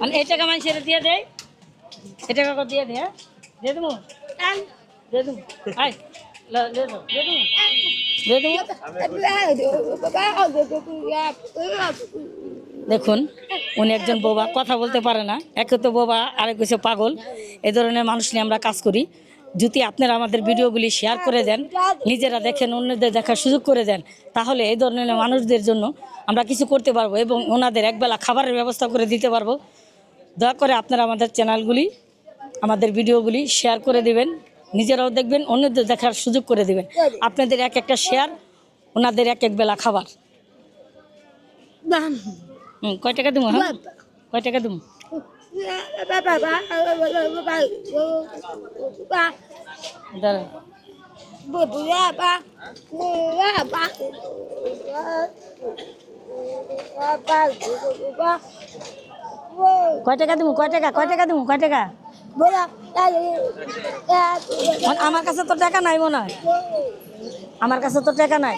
মানে এই টাকা দিয়ে দেয় এই টাকা কত দিয়ে হ্যাঁ? দিয়ে দেবো? দিয়ে দেবো? আয় দিয়ে দেবো দিয়ে দেবো? দেখুন উনি একজন বোবা কথা বলতে পারে না। একে তো বোবা আরেক হচ্ছে পাগল। এ ধরনের মানুষ নিয়ে আমরা কাজ করি। যদি আপনারা আমাদের ভিডিওগুলি শেয়ার করে দেন নিজেরা দেখেন অন্যদের দেখার সুযোগ করে দেন তাহলে এই ধরনের মানুষদের জন্য আমরা কিছু করতে পারব এবং ওনাদের একবেলা খাবারের ব্যবস্থা করে দিতে পারব দয়া করে আপনারা আমাদের চ্যানেলগুলি আমাদের ভিডিওগুলি শেয়ার করে দিবেন নিজেরাও দেখবেন অন্যদের দেখার সুযোগ করে দিবেন আপনাদের এক একটা শেয়ার ওনাদের এক এক বেলা খাবার কয় টাকা দেবো হ্যাঁ কয় টাকা দেবো দাঁড়া কয় টাকা দেবো কয় টাকা কয় টাকা দেবো কয় টাকা মানে আমার কাছে তো টাকা নাই মনে হয় আমার কাছে তো টাকা নাই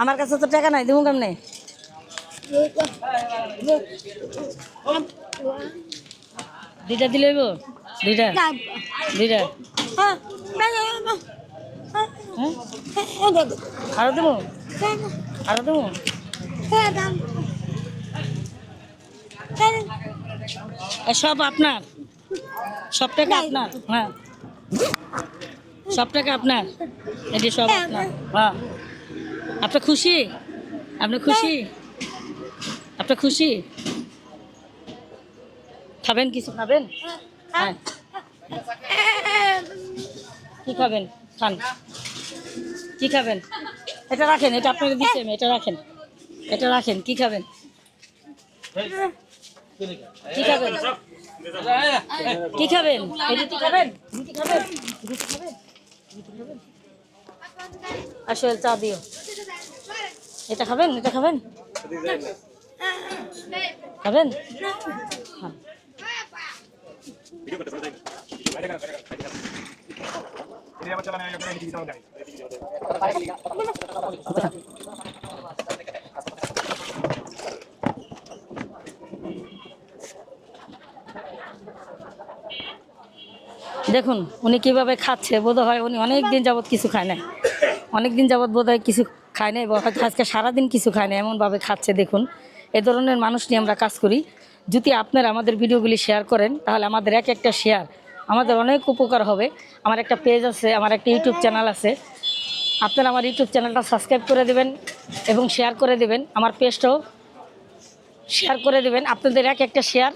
আমার কাছে তো টাকা নাই দেবো কেমনে দুইটা দিলে দুইটা? দুইটা? হ্যাঁ আরও দেবো? আরও দেবো? সব আপনার? সব টাকা আপনার? হ্যাঁ। সব টাকা আপনার? এটি সব আপনার। হ্যাঁ। আপনার খুশি? আপনি খুশি? আপনার খুশি? খাবেন কিছু খাবেন? হ্যাঁ কি খাবেন? খান। কি খাবেন? এটা রাখেন, এটা আপনাকে দিচ্ছি এটা রাখেন। এটা রাখেন, কি খাবেন? কি খাবেন? কি খাবেন? খাবেন? আসলে চা দিও। এটা খাবেন? এটা খাবেন? খাবেন? দেখুন, উনি কীভাবে খাচ্ছে বোধ হয় উনি অনেক দিন যাবৎ কিছু খায় না অনেক দিন যাবৎ বোধ হয় কিছু খায় না এবং হয়তো আজকে সারাদিন কিছু খায় না এমনভাবে খাচ্ছে, দেখুন। এ ধরনের মানুষ নিয়ে আমরা কাজ করি। যদি আপনারা আমাদের ভিডিওগুলি শেয়ার করেন, তাহলে আমাদের এক একটা শেয়ার আমাদের অনেক উপকার হবে। আমার একটা পেজ আছে, আমার একটা ইউটিউব চ্যানেল আছে। আপনারা আমার ইউটিউব চ্যানেলটা সাবস্ক্রাইব করে দেবেন এবং শেয়ার করে দেবেন। আমার পেজটাও শেয়ার করে দেবেন। আপনাদের এক একটা শেয়ার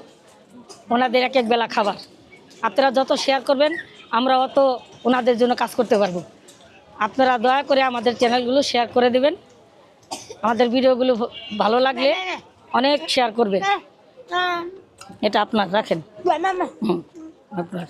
ওনাদের এক এক বেলা খাবার। আপনারা যত শেয়ার করবেন, আমরা অত ওনাদের জন্য কাজ করতে পারব। আপনারা দয়া করে আমাদের চ্যানেলগুলো শেয়ার করে দেবেন। আমাদের ভিডিওগুলো ভালো লাগলে অনেক শেয়ার করবেন। এটা আপনার রাখেন। হুম, আপনার।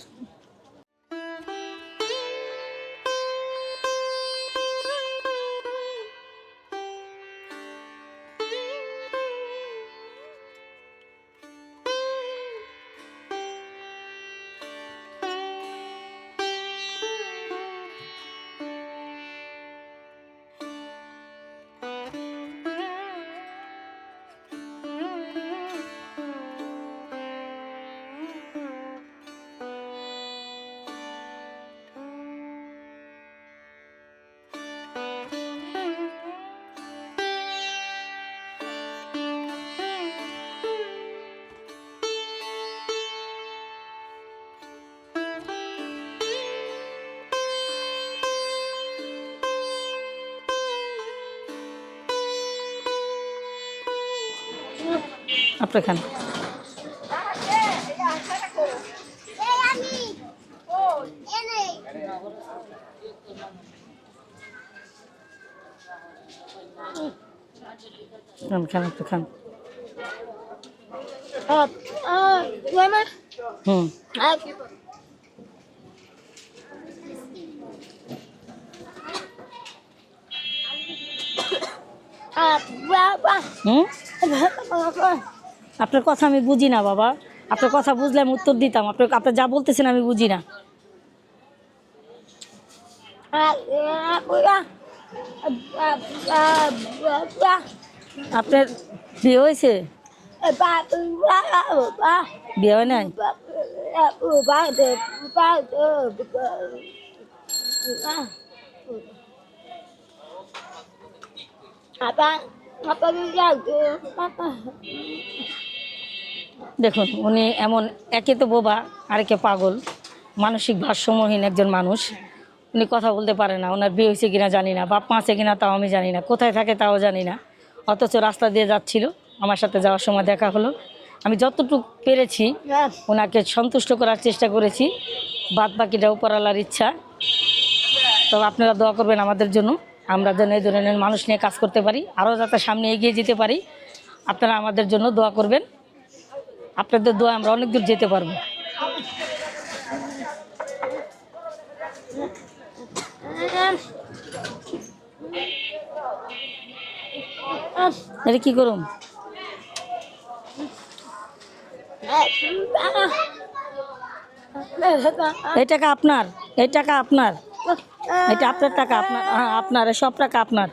আপনার খান। খান খান একটু খান। হুম। হুম? আপনার কথা আমি বুঝি না, বাবা। আপনার কথা বুঝলে আমি উত্তর দিতাম। আপনার আপনার যা বলতেছেন আমি বুঝি না। আপনার বিয়ে হয়েছে? বিয়ে হয় নাই? দেখুন, উনি এমন, একে তো বোবা আরেকে পাগল। মানসিক ভারসাম্যহীন একজন মানুষ। উনি কথা বলতে পারে না, ওনার বিয়ে হয়েছে কিনা জানি না, বাপ মা আছে কিনা তাও আমি জানি না, কোথায় থাকে তাও জানি না। অথচ রাস্তা দিয়ে যাচ্ছিল, আমার সাথে যাওয়ার সময় দেখা হলো। আমি যতটুকু পেরেছি, ওনাকে সন্তুষ্ট করার চেষ্টা করেছি। বাদ বাকিটা উপরালার ইচ্ছা। তো আপনারা দোয়া করবেন আমাদের জন্য, আমরা যেন এই ধরনের মানুষ নিয়ে কাজ করতে পারি, আরও যাতে সামনে এগিয়ে যেতে পারি। আপনারা আমাদের জন্য দোয়া করবেন। আপনাদের দোয়া আমরা অনেক দূর যেতে পারব। এটা কি করুম এই টাকা আপনার, এই টাকা আপনার। এটা আপনার টাকা, আপনার হ্যাঁ আপনার, সব টাকা আপনার।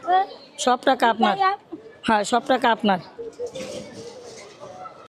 সব টাকা আপনার। হ্যাঁ সব টাকা আপনার।